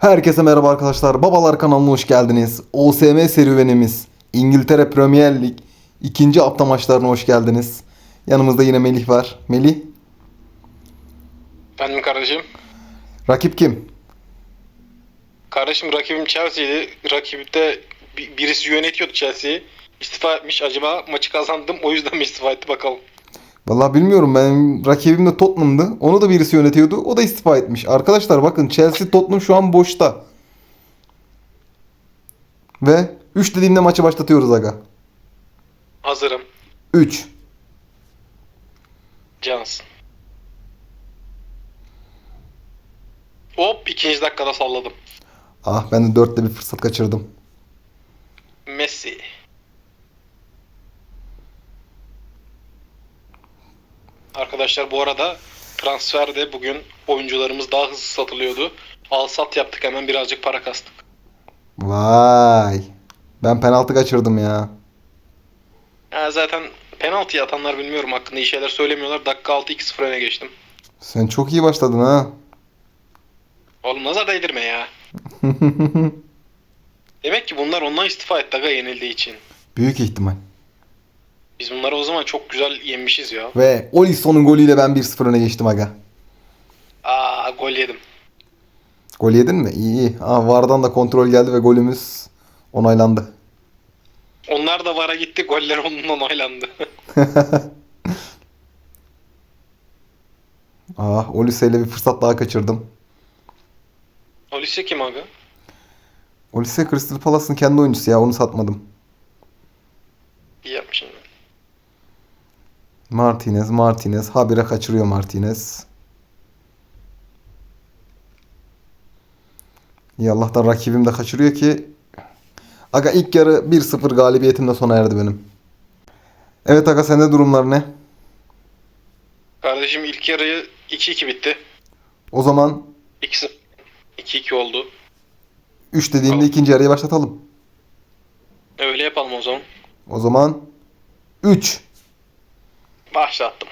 Herkese merhaba arkadaşlar. Babalar kanalına hoş geldiniz. OSM serüvenimiz İngiltere Premier Lig ikinci hafta maçlarına hoş geldiniz. Yanımızda yine Melih var. Melih, Efendim kardeşim. rakip kim? Kardeşim rakibim Chelsea'ydi. Rakibde bi- birisi yönetiyordu Chelsea'yi. İstifa etmiş. Acaba maçı kazandım o yüzden mi istifa etti bakalım. Vallahi bilmiyorum. Benim rakibim de Tottenham'dı. Onu da birisi yönetiyordu. O da istifa etmiş. Arkadaşlar bakın Chelsea Tottenham şu an boşta. Ve 3 dediğimde maçı başlatıyoruz aga. Hazırım. 3. Cansın. Hop ikinci dakikada salladım. Ah ben de 4'te bir fırsat kaçırdım. Messi. Arkadaşlar bu arada transferde bugün oyuncularımız daha hızlı satılıyordu. Al sat yaptık hemen birazcık para kastık. Vay. Ben penaltı kaçırdım ya. Ya zaten penaltı atanlar bilmiyorum hakkında iyi şeyler söylemiyorlar. Dakika 6 2-0 öne geçtim. Sen çok iyi başladın ha. Oğlum nazar değdirme ya. Demek ki bunlar ondan istifa etti aga yenildiği için. Büyük ihtimal. Biz bunları o zaman çok güzel yenmişiz ya. Ve Olisson'un golüyle ben 1-0 öne geçtim aga. Aa gol yedim. Gol yedin mi? İyi iyi. Aa, VAR'dan da kontrol geldi ve golümüz onaylandı. Onlar da vara gitti goller onunla onaylandı. Ah Olise ile bir fırsat daha kaçırdım. Olise kim aga? Olise Crystal Palace'ın kendi oyuncusu ya onu satmadım. İyi yapmışsın. Martinez, Martinez. Habire kaçırıyor Martinez. İyi Allah'tan rakibim de kaçırıyor ki. Aga ilk yarı 1-0 galibiyetimle sona erdi benim. Evet Aga sende durumlar ne? Kardeşim ilk yarıyı 2-2 bitti. O zaman 2-0. 2-2 oldu. 3 dediğimde Tamam. ikinci yarıyı başlatalım. Öyle yapalım o zaman. O zaman 3. Başlattım.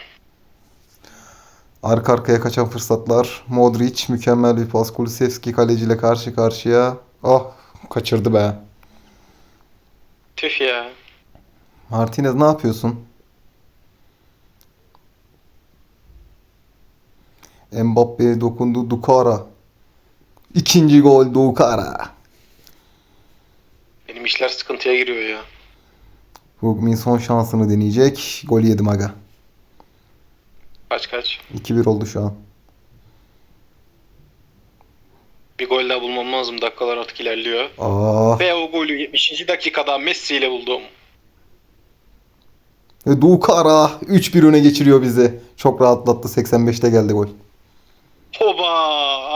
Arka arkaya kaçan fırsatlar. Modric mükemmel bir pas. Kulusevski kaleciyle karşı karşıya. Ah kaçırdı be. Tüh ya. Martinez ne yapıyorsun? Mbappe dokundu. Dukara. İkinci gol Dukara. Benim işler sıkıntıya giriyor ya. Hugmin son şansını deneyecek. Gol yedim aga. Kaç kaç. 2-1 oldu şu an. Bir gol daha bulmam lazım. Dakikalar artık ilerliyor. Ah. Ve o golü 70. dakikada Messi ile buldum. Ve Dukara 3-1 öne geçiriyor bizi. Çok rahatlattı. 85'te geldi gol. Hoba!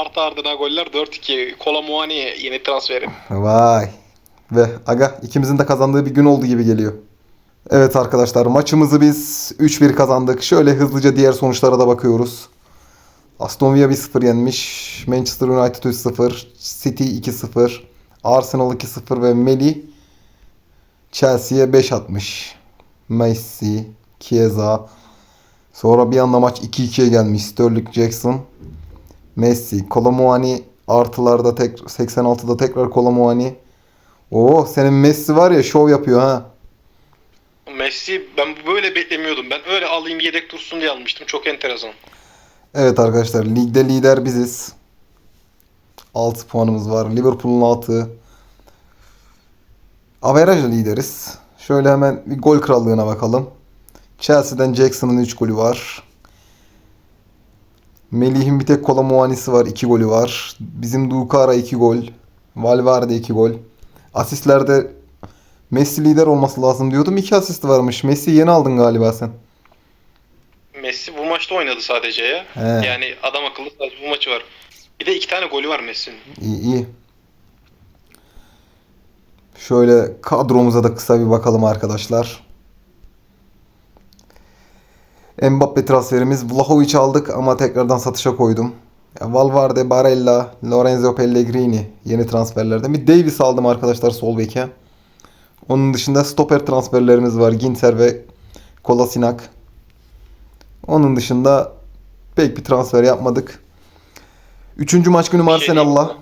Artı ardına goller 4-2. Kola Muani yeni transferim. Vay. Ve aga ikimizin de kazandığı bir gün oldu gibi geliyor. Evet arkadaşlar maçımızı biz 3-1 kazandık. Şöyle hızlıca diğer sonuçlara da bakıyoruz. Aston Villa 1-0 yenmiş. Manchester United 3-0. City 2-0. Arsenal 2-0 ve Meli Chelsea'ye 5 atmış. Messi, Chiesa. Sonra bir anda maç 2-2'ye gelmiş. Sterling Jackson. Messi, Kolomuani artılarda tek 86'da tekrar Kolomuani. Oo senin Messi var ya şov yapıyor ha. Messi ben böyle beklemiyordum. Ben öyle alayım yedek dursun diye almıştım. Çok enteresan. Evet arkadaşlar ligde lider biziz. 6 puanımız var. Liverpool'un 6. Averajla lideriz. Şöyle hemen bir gol krallığına bakalım. Chelsea'den Jackson'ın 3 golü var. Melih'in bir tek kola muanisi var. 2 golü var. Bizim Dukara 2 gol. Valverde 2 gol. Asistlerde Messi lider olması lazım diyordum. 2 asist varmış. Messi yeni aldın galiba sen. Messi bu maçta oynadı sadece ya. He. Yani adam akıllı sadece bu maçı var. Bir de iki tane golü var Messi'nin. İyi iyi. Şöyle kadromuza da kısa bir bakalım arkadaşlar. Mbappe transferimiz Vlahovic aldık ama tekrardan satışa koydum. Valverde, Barella, Lorenzo Pellegrini yeni transferlerden. Bir Davis aldım arkadaşlar sol beke. Onun dışında stoper transferlerimiz var. Ginter ve Kolasinac. Onun dışında pek bir transfer yapmadık. Üçüncü maç günü şey Arsenal'la.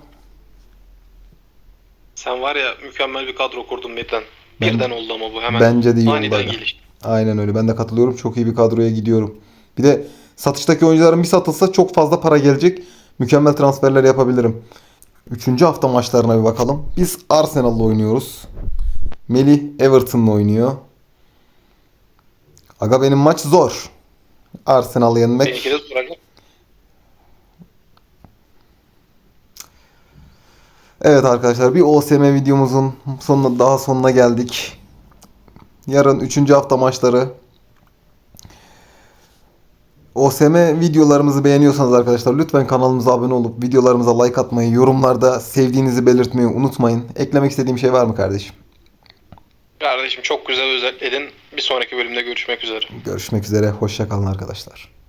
Sen var ya mükemmel bir kadro kurdun Metin. Ben- Birden oldu ama bu hemen. Bence de iyi oldu. Aniden gelişti. Aynen öyle. Ben de katılıyorum. Çok iyi bir kadroya gidiyorum. Bir de satıştaki oyuncuların bir satılsa çok fazla para gelecek. Mükemmel transferler yapabilirim. Üçüncü hafta maçlarına bir bakalım. Biz Arsenal'la oynuyoruz. Melih Everton'la oynuyor. Aga benim maç zor. Arsenal'ı yenmek. De soracak. Evet arkadaşlar bir OSM videomuzun sonuna daha sonuna geldik. Yarın 3. hafta maçları. OSM videolarımızı beğeniyorsanız arkadaşlar lütfen kanalımıza abone olup videolarımıza like atmayı, yorumlarda sevdiğinizi belirtmeyi unutmayın. Eklemek istediğim şey var mı kardeşim? Kardeşim çok güzel özetledin. Bir sonraki bölümde görüşmek üzere. Görüşmek üzere. Hoşçakalın arkadaşlar.